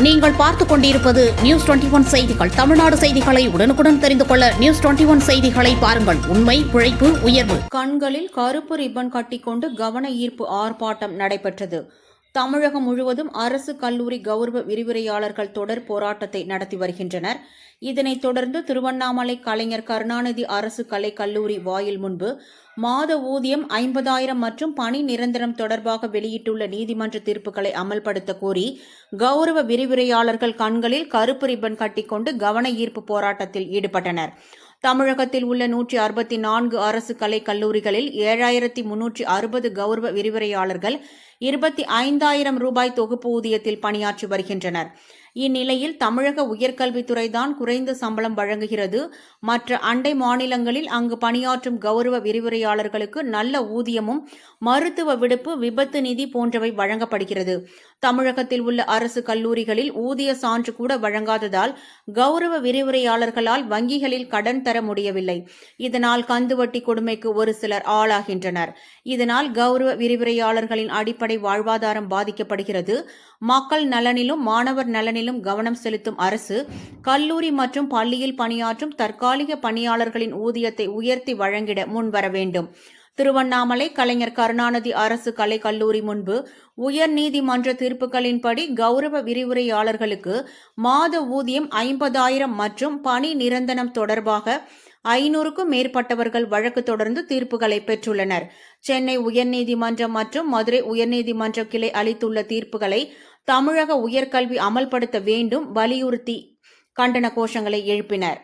நீங்கள் பார்த்துக் கொண்டிருப்பது நியூஸ் டுவெண்டி ஒன் செய்திகள். தமிழ்நாடு செய்திகளை உடனுக்குடன் தெரிந்து கொள்ள நியூஸ் டுவெண்டி ஒன் செய்திகளை பாருங்கள். உண்மை உழைப்பு உயர்வு. கண்களில் கருப்பு ரிப்பன் கட்டிக்கொண்டு கவன ஈர்ப்பு ஆர்ப்பாட்டம் நடைபெற்றது. தமிழகம் முழுவதும் அரசு கல்லூரி கௌரவ விரிவுரையாளர்கள் தொடர் போராட்டத்தை நடத்தி வருகின்றனர். இதனைத் தொடர்ந்து திருவண்ணாமலை கலைஞர் கருணாநிதி அரசு கலை கல்லூரி வாயில் முன்பு மாத ஊதியம் ஐம்பதாயிரம் மற்றும் பணி நிரந்தரம் தொடர்பாக வெளியிட்டுள்ள நீதிமன்ற தீர்ப்புகளை அமல்படுத்த கோரி கௌரவ விரிவுரையாளர்கள் கண்களில் கருப்பு ரிப்பன் கட்டிக்கொண்டு கவன ஈர்ப்பு போராட்டத்தில் ஈடுபட்டனர். தமிழகத்தில் உள்ள நூற்றி அறுபத்தி நான்கு அரசு கலை கல்லூரிகளில் ஏழாயிரத்தி முன்னூற்றி அறுபது கௌரவ விரிவுரையாளர்கள் இருபத்தி ஐந்தாயிரம் ரூபாய் தொகுப்பு ஊதியத்தில் பணியாற்றி வருகின்றனர். இந்நிலையில் தமிழக உயர்கல்வித்துறைதான் குறைந்த சம்பளம் வழங்குகிறது. மற்ற அண்டை மாநிலங்களில் அங்கு பணியாற்றும் கௌரவ விரிவுரையாளர்களுக்கு நல்ல ஊதியமும் மருத்துவ விடுப்பு விபத்து நிதி போன்றவை வழங்கப்படுகிறது. தமிழகத்தில் உள்ள அரசு கல்லூரிகளில் ஊதிய சான்று கூட வழங்காததால் கௌரவ விரிவுரையாளர்களால் வங்கிகளில் கடன் தர முடியவில்லை. இதனால் கந்துவட்டி கொடுமைக்கு ஒரு சிலர் ஆளாகின்றனர். இதனால் கௌரவ விரிவுரையாளர்களின் அடிப்படை வாழ்வாதாரம் பாதிக்கப்படுகிறது. மக்கள் நலனிலும் மாணவர் நலனிலும் கவனம் செலுத்தும் அரசு கல்லூரி மற்றும் பள்ளியில் பணியாற்றும் தற்காலிக பணியாளர்களின் ஊதியத்தை உயர்த்தி வழங்கிட முன்வர வேண்டும். திருவண்ணாமலை கலைஞர் கருணாநிதி அரசு கலை கல்லூரி முன்பு உயர்நீதிமன்ற தீர்ப்புகளின்படி கௌரவ விரிவுரையாளர்களுக்கு மாத ஊதியம் ஐம்பதாயிரம் மற்றும் பணி நிரந்தரம் தொடர்பாக ஐநூறுக்கும் மேற்பட்டவர்கள் வழக்கு தொடர்ந்து தீர்ப்புகளை பெற்றுள்ளனர். சென்னை உயர்நீதிமன்றம் மற்றும் மதுரை உயர்நீதிமன்ற கிளை அளித்துள்ள தீர்ப்புகளை தமிழக உயர்கல்வி அமல்படுத்த வேண்டும் வலியுறுத்தி கண்டன கோஷங்களை எழுப்பினர்.